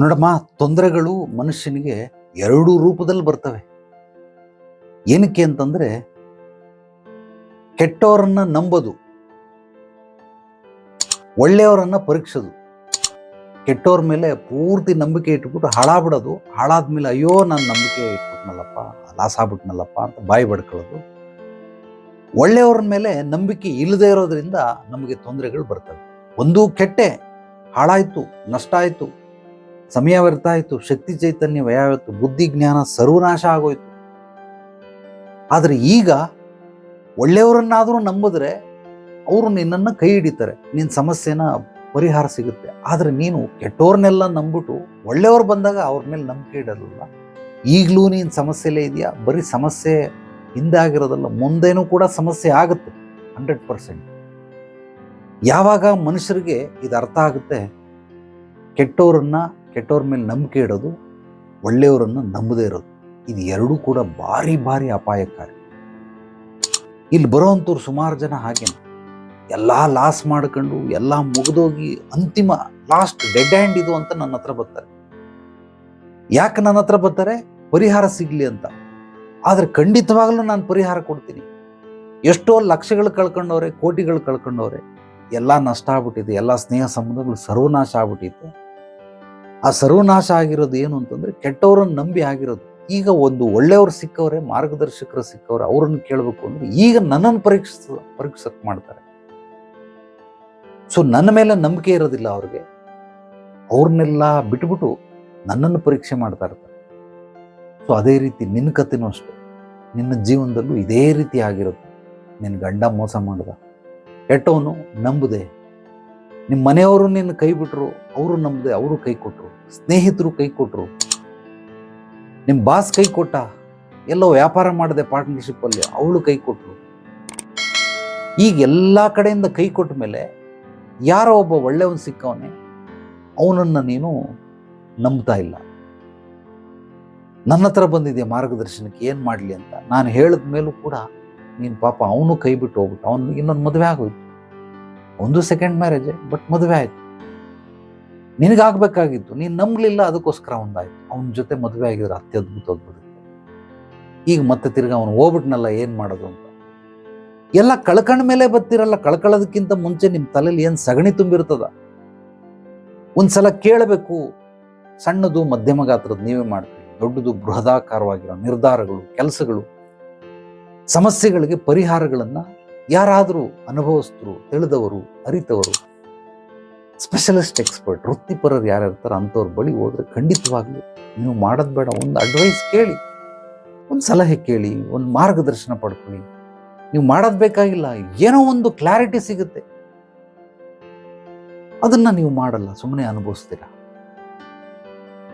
ನೋಡಮ್ಮ, ತೊಂದರೆಗಳು ಮನುಷ್ಯನಿಗೆ ಎರಡು ರೂಪದಲ್ಲಿ ಬರ್ತವೆ. ಏನಕ್ಕೆ ಅಂತಂದ್ರೆ, ಕೆಟ್ಟವರನ್ನ ನಂಬೋದು, ಒಳ್ಳೆಯವರನ್ನ ಪರೀಕ್ಷೋದು. ಕೆಟ್ಟವ್ರ ಮೇಲೆ ಪೂರ್ತಿ ನಂಬಿಕೆ ಇಟ್ಬಿಟ್ಟು ಹಾಳಾಗ್ಬಿಡೋದು. ಹಾಳಾದ್ಮೇಲೆ ಅಯ್ಯೋ, ನಾನು ನಂಬಿಕೆ ಇಟ್ಬಿಟ್ನಲ್ಲಪ್ಪ, ಲಾಸ್ ಆಗ್ಬಿಟ್ನಲ್ಲಪ್ಪ ಅಂತ ಬಾಯಿ ಬಡ್ಕೊಳ್ಳೋದು. ಒಳ್ಳೆಯವ್ರ ಮೇಲೆ ನಂಬಿಕೆ ಇಲ್ಲದೆ ಇರೋದ್ರಿಂದ ನಮಗೆ ತೊಂದರೆಗಳು ಬರ್ತವೆ. ಒಂದು ಕೆಟ್ಟೆ, ಹಾಳಾಯಿತು, ನಷ್ಟ ಆಯ್ತು. ಸಮಯ ವ್ಯರ್ಥ ಆಯಿತು ಶಕ್ತಿ ಚೈತನ್ಯ ವ್ಯಯ ಬುದ್ಧಿ ಜ್ಞಾನ ಸರ್ವನಾಶ ಆಗೋಯ್ತು. ಆದರೆ ಈಗ ಒಳ್ಳೆಯವರನ್ನಾದರೂ ನಂಬಿದ್ರೆ ಅವರು ನಿನ್ನನ್ನು ಕೈ ಹಿಡಿತಾರೆ ನಿನ್ನ ಸಮಸ್ಯೆನ ಪರಿಹಾರ ಸಿಗುತ್ತೆ. ಆದರೆ ನೀನು ಕೆಟ್ಟವ್ರನ್ನೆಲ್ಲ ನಂಬಿಟ್ಟು ಒಳ್ಳೆಯವ್ರು ಬಂದಾಗ ಅವ್ರ ಮೇಲೆ ನಂಬಿಕೆ ಇಡಲ್ಲ ಈಗಲೂ ನೀನು ಸಮಸ್ಯೆಲೇ ಇದೆಯಾ? ಬರೀ ಸಮಸ್ಯೆ ಹಿಂದೆ ಆಗಿರೋದಲ್ಲ ಮುಂದೇನೂ ಕೂಡ ಸಮಸ್ಯೆ ಆಗುತ್ತೆ, ಹಂಡ್ರೆಡ್ ಪರ್ಸೆಂಟ್. ಯಾವಾಗ ಮನುಷ್ಯರಿಗೆ ಇದು ಅರ್ಥ ಆಗುತ್ತೆ ಕೆಟ್ಟವ್ರನ್ನ ಕೆಟ್ಟವ್ರ ಮೇಲೆ ನಂಬಿಕೆ ಇಡೋದು, ಒಳ್ಳೆಯವರನ್ನು ನಂಬದೇ ಇರೋದು. ಇದು ಎರಡೂ ಕೂಡ ಭಾರಿ ಭಾರಿ ಅಪಾಯಕಾರಿ. ಇಲ್ಲಿ ಬರೋವಂಥವ್ರು ಸುಮಾರು ಜನ ಹಾಗೇನೆ. ಎಲ್ಲ ಲಾಸ್ ಮಾಡ್ಕೊಂಡು, ಎಲ್ಲ ಮುಗಿದೋಗಿ ಅಂತಿಮ ಲಾಸ್ಟ್ ಡೆಡ್ ಹ್ಯಾಂಡ್ ಇದು ಅಂತ ನನ್ನ ಹತ್ರ ಬರ್ತಾರೆ. ಯಾಕೆ ನನ್ನ ಹತ್ರ ಬರ್ತಾರೆ? ಪರಿಹಾರ ಸಿಗಲಿ ಅಂತ. ಆದ್ರೆ ಖಂಡಿತವಾಗಲೂ ನಾನು ಪರಿಹಾರ ಕೊಡ್ತೀನಿ. ಎಷ್ಟೋ ಲಕ್ಷಗಳು ಕಳ್ಕೊಂಡವ್ರೆ, ಕೋಟಿಗಳು ಕಳ್ಕೊಂಡವ್ರೆ, ಎಲ್ಲ ನಷ್ಟ ಆಗ್ಬಿಟ್ಟಿದೆ, ಎಲ್ಲ ಸ್ನೇಹ ಸಂಬಂಧಗಳು ಸರ್ವನಾಶ ಆಗ್ಬಿಟ್ಟಿದೆ. ಆ ಸರ್ವನಾಶ ಆಗಿರೋದು ಏನು ಅಂತಂದ್ರೆ ಕೆಟ್ಟವ್ರನ್ನ ನಂಬಿ ಆಗಿರೋದು. ಈಗ ಒಂದು ಒಳ್ಳೆಯವ್ರು ಸಿಕ್ಕವ್ರೆ, ಮಾರ್ಗದರ್ಶಕರು ಸಿಕ್ಕವ್ರೆ, ಅವ್ರನ್ನ ಕೇಳಬೇಕು ಅಂದ್ರೆ ಈಗ ನನ್ನನ್ನು ಪರೀಕ್ಷಿಸ, ಪರೀಕ್ಷಕ್ ಮಾಡ್ತಾರೆ. ಸೊ ನನ್ನ ಮೇಲೆ ನಂಬಿಕೆ ಇರೋದಿಲ್ಲ ಅವ್ರಿಗೆ. ಅವ್ರನ್ನೆಲ್ಲ ಬಿಟ್ಬಿಟ್ಟು ನನ್ನನ್ನು ಪರೀಕ್ಷೆ ಮಾಡ್ತಾ ಇರ್ತಾರೆ. ಸೊ ಅದೇ ರೀತಿ ನಿನ್ನ ಕಥೆನೂ ಅಷ್ಟೆ. ನಿನ್ನ ಜೀವನದಲ್ಲೂ ಇದೇ ರೀತಿ ಆಗಿರುತ್ತೆ ನಿನ್ನ ಗಂಡ ಮೋಸ ಮಾಡ್ದ. ಕೆಟ್ಟವನು ನಂಬದೆ ನಿಮ್ಮ ಮನೆಯವರು ನಿನ್ನ ಕೈ ಬಿಟ್ರು, ಅವರು ನಂಬದೆ ಅವರು ಕೈ ಕೊಟ್ಟರು ಸ್ನೇಹಿತರು ಕೈ ಕೊಟ್ಟರು ನಿಮ್ಮ ಬಾಸ್ ಕೈ ಕೊಟ್ಟ, ಎಲ್ಲ ವ್ಯಾಪಾರ ಮಾಡಿದೆ ಪಾರ್ಟ್ನರ್ಶಿಪ್ ಅಲ್ಲಿ ಅವಳು ಕೈ ಕೊಟ್ಟರು ಈಗ ಎಲ್ಲ ಕಡೆಯಿಂದ ಕೈ ಕೊಟ್ಟ ಮೇಲೆ ಯಾರೋ ಒಬ್ಬ ಒಳ್ಳೆಯವನು ಸಿಕ್ಕವನೇ, ಅವನನ್ನು ನೀನು ನಂಬ್ತಾ ಇಲ್ಲ. ನನ್ನ ಹತ್ರ ಬಂದಿದೆ ಮಾರ್ಗದರ್ಶನಕ್ಕೆ, ಏನು ಮಾಡಲಿ ಅಂತ? ನಾನು ಹೇಳಿದ ಮೇಲೂ ಕೂಡ ನೀನು ಪಾಪ ಅವನು ಕೈ ಬಿಟ್ಟು ಹೋಗ್ಬಿಟ್ಟು, ಅವನು ಇನ್ನೊಂದು ಮದುವೆ ಆಗೋಯ್ತು. ಒಂದು ಸೆಕೆಂಡ್ ಮ್ಯಾರೇಜ್ ಬಟ್ ಮದುವೆ ಆಯ್ತು. ನಿನಗಾಗಬೇಕಾಗಿತ್ತು, ನೀನು ನಂಬಲಿಲ್ಲ, ಅದಕ್ಕೋಸ್ಕರ ಒಂದಾಯ್ತು. ಅವನ ಜೊತೆ ಮದುವೆ ಆಗಿದ್ರೆ ಅತ್ಯದ್ಭುತವಾಗಿ ಬರುತ್ತೆ ಈಗ ಮತ್ತೆ ತಿರ್ಗಿ ಅವನು ಹೋಗ್ಬಿಟ್ನಲ್ಲ, ಏನು ಮಾಡೋದು ಅಂತ. ಎಲ್ಲ ಕಳ್ಕಂಡ ಮೇಲೆ ಬರ್ತಿರಲ್ಲ ಕಳ್ಕೊಳ್ಳೋದಕ್ಕಿಂತ ಮುಂಚೆ ನಿಮ್ಮ ತಲೆಯಲ್ಲಿ ಏನು ಸಗಣಿ ತುಂಬಿರ್ತದ? ಒಂದ್ಸಲ ಕೇಳಬೇಕು, ಸಣ್ಣದು ಮಧ್ಯಮ ಗಾತ್ರದ ನೀವೇ ಮಾಡ್ತೀವಿ ದೊಡ್ಡದು ಬೃಹದಾಕಾರವಾಗಿರೋ ನಿರ್ಧಾರಗಳು, ಕೆಲಸಗಳು, ಸಮಸ್ಯೆಗಳಿಗೆ ಪರಿಹಾರಗಳನ್ನ ಯಾರಾದರೂ ಅನುಭವಸ್ಥರು, ತಿಳಿದವರು, ಅರಿತವರು ಸ್ಪೆಷಲಿಸ್ಟ್ ಎಕ್ಸ್ಪರ್ಟ್ ವೃತ್ತಿಪರರು ಯಾರು ಇರ್ತಾರೆ ಅಂಥವ್ರ ಬಳಿ ಹೋದರೆ ಖಂಡಿತವಾಗ್ಲೂ ನೀವು ಮಾಡೋದು ಬೇಡ. ಒಂದು ಅಡ್ವೈಸ್ ಕೇಳಿ, ಒಂದು ಸಲಹೆ ಕೇಳಿ, ಒಂದು ಮಾರ್ಗದರ್ಶನ ಪಡ್ಕೊಳ್ಳಿ. ನೀವು ಮಾಡೋದು ಬೇಕಾಗಿಲ್ಲ, ಏನೋ ಒಂದು ಕ್ಲಾರಿಟಿ ಸಿಗುತ್ತೆ. ಅದನ್ನು ನೀವು ಮಾಡಲ್ಲ ಸುಮ್ಮನೆ ಅನುಭವಿಸ್ತೀರಾ?